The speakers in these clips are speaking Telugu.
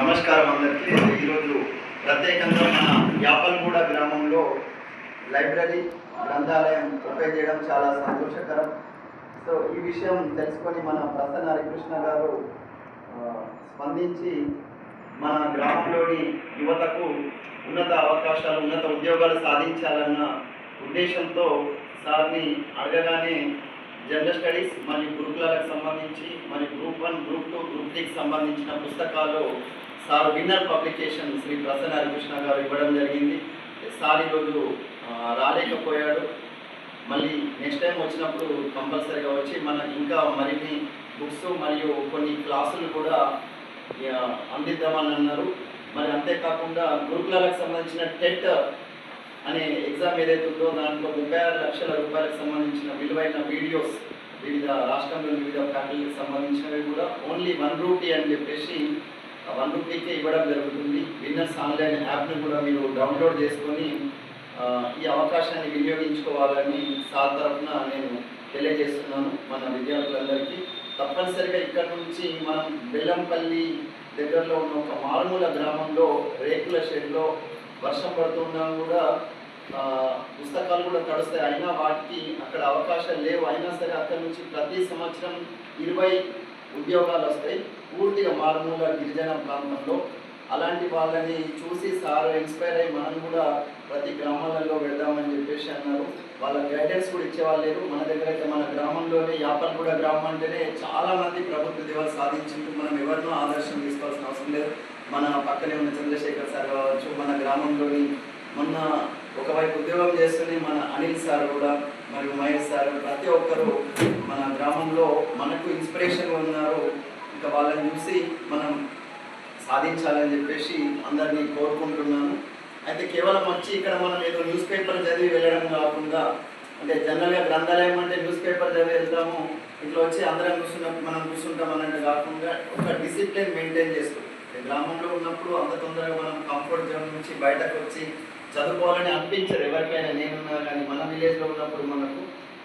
నమస్కారం అందరికీ. ఈరోజు ప్రత్యేకంగా మన యాపల్గూడ గ్రామంలో లైబ్రరీ గ్రంథాలయం ఓపెన్ చేయడం చాలా సంతోషకరం. సో ఈ విషయం తెలుసుకొని మన ప్రసన్న హరికృష్ణ గారు స్పందించి మన గ్రామంలోని యువతకు ఉన్నత అవకాశాలు ఉన్నత ఉద్యోగాలు సాధించాలన్న ఉద్దేశంతో సార్ని అడగగానే జనరల్ స్టడీస్ మరియు గురుకులాలకు సంబంధించి మరి group one group two group త్రీకి సంబంధించిన పుస్తకాలు sir winner publication Shri Prasanna Harikrishna garu ఇవ్వడం జరిగింది. సార్ ఈరోజు రాలేకపోయాడు. మళ్ళీ నెక్స్ట్ టైం వచ్చినప్పుడు కంపల్సరీగా వచ్చి మనం ఇంకా మరిన్ని బుక్స్ మరియు కొన్ని క్లాసులు కూడా అందిద్దామని అన్నారు. మరి అంతేకాకుండా గురుకులాలకు సంబంధించిన టెట్ అనే ఎగ్జామ్ ఏదైతే ఉందో దాంట్లో ముప్పై ఆరు లక్షల రూపాయలకు సంబంధించిన విలువైన వీడియోస్ వివిధ రాష్ట్రంలోని వివిధ ఫ్యాకల్టీకి సంబంధించినవి కూడా ఓన్లీ వన్ రూపీ అని చెప్పేసి వన్ రూపీకే ఇవ్వడం జరుగుతుంది. విన్నర్స్ ఆన్లైన్ యాప్ని కూడా మీరు డౌన్లోడ్ చేసుకొని ఈ అవకాశాన్ని వినియోగించుకోవాలని సార్ తరఫున నేను తెలియజేస్తున్నాను మన విద్యార్థులందరికీ. తప్పనిసరిగా ఇక్కడ నుంచి మనం బెల్లంపల్లి దగ్గరలో ఉన్న ఒక మారుమూల గ్రామంలో రేకుల షెడ్లో వర్షం పడుతున్నా కూడా పుస్తకాలు కూడా తడుస్తాయి. అయినా వాటికి అక్కడ అవకాశాలు లేవు. అయినా సరే అక్కడ నుంచి ప్రతి సంవత్సరం ఇరవై ఉద్యోగాలు వస్తాయి. పూర్తిగా మారుమూల గిరిజన ప్రాంతంలో. అలాంటి వాళ్ళని చూసి సార్ ఇన్స్పైర్ అయ్యి మనం కూడా ప్రతి గ్రామాలలో వెళ్దామని చెప్పేసి అన్నారు. వాళ్ళ గైడెన్స్ కూడా ఇచ్చేవాళ్ళు లేరు. మన దగ్గర అయితే మన గ్రామంలోనే యాపల్గూడ గ్రామం అంటేనే చాలా మంది ప్రభుత్వ ఉద్యోగాలు సాధించింటూ మనం ఎవరినో ఆదర్శం తీసుకోవాల్సిన అవసరం లేదు. మన పక్కనే ఉన్న చంద్రశేఖర్ సార్ కావచ్చు మన గ్రామంలోని మొన్న ఒకవైపు ఉద్యోగం చేస్తూనే మన అనిల్ సార్ కూడా మరియు మహేష్ సార్ ప్రతి ఒక్కరు మన గ్రామంలో మనకు ఇన్స్పిరేషన్గా ఉన్నారు. ఇంకా వాళ్ళని చూసి మనం సాధించాలని చెప్పేసి అందరినీ కోరుకుంటున్నాను. అయితే కేవలం వచ్చి ఇక్కడ మనం ఏదో న్యూస్ పేపర్ చదివి వెళ్ళడం కాకుండా అంటే జనరల్గా గ్రంథాలయం అంటే న్యూస్ పేపర్ చదివి వెళ్తాము ఇట్లా వచ్చి అందరం కూర్చున్నప్పుడు మనం కూర్చుంటాం అన్నట్టు కాకుండా ఒక డిసిప్లిన్ మెయింటైన్ చేస్తాం గ్రామంలో ఉన్నప్పుడు అంత తొందరగా మనం కంఫర్ట్ జోన్ నుంచి బయటకు వచ్చి చదువుకోవాలని అనిపించరు ఎవరికైనా నేనున్నా కానీ. మన విలేజ్లో ఉన్నప్పుడు మనకు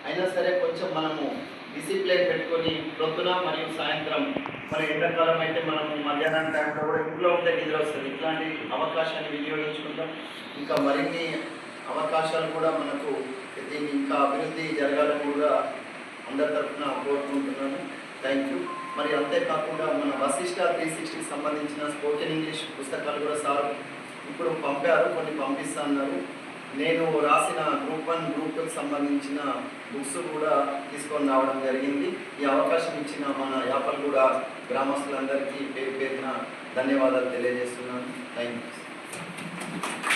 అయినా సరే కొంచెం మనము డిసిప్లిన్ పెట్టుకొని ప్రొద్దున మరియు సాయంత్రం మరి ఎండాకాలం అయితే మనం మధ్యాహ్నం టైంలో కూడా ఇంట్లో ఉంటే నిద్ర వస్తుంది. ఇట్లాంటి అవకాశాన్ని వినియోగించుకుంటాం. ఇంకా మరిన్ని అవకాశాలు కూడా మనకు దీన్ని ఇంకా అభివృద్ధి జరగాలని కూడా అందరి తరఫున కోరుకుంటున్నాను. థ్యాంక్ యూ మరి అంతేకాకుండా మన వశిష్ట త్రీ సిక్స్టీకి సంబంధించిన స్పోకెన్ ఇంగ్లీష్ పుస్తకాలు కూడా సార్ ఇప్పుడు పంపారు కొన్ని పంపిస్తా అన్నారు నేను రాసిన గ్రూప్ వన్ గ్రూప్ టూకి సంబంధించిన బుక్స్ కూడా తీసుకొని రావడం జరిగింది. ఈ అవకాశం ఇచ్చిన మన యాపల్గూడ గ్రామస్తులందరికీ పేరు పేరున ధన్యవాదాలు తెలియజేస్తున్నాను. Thank you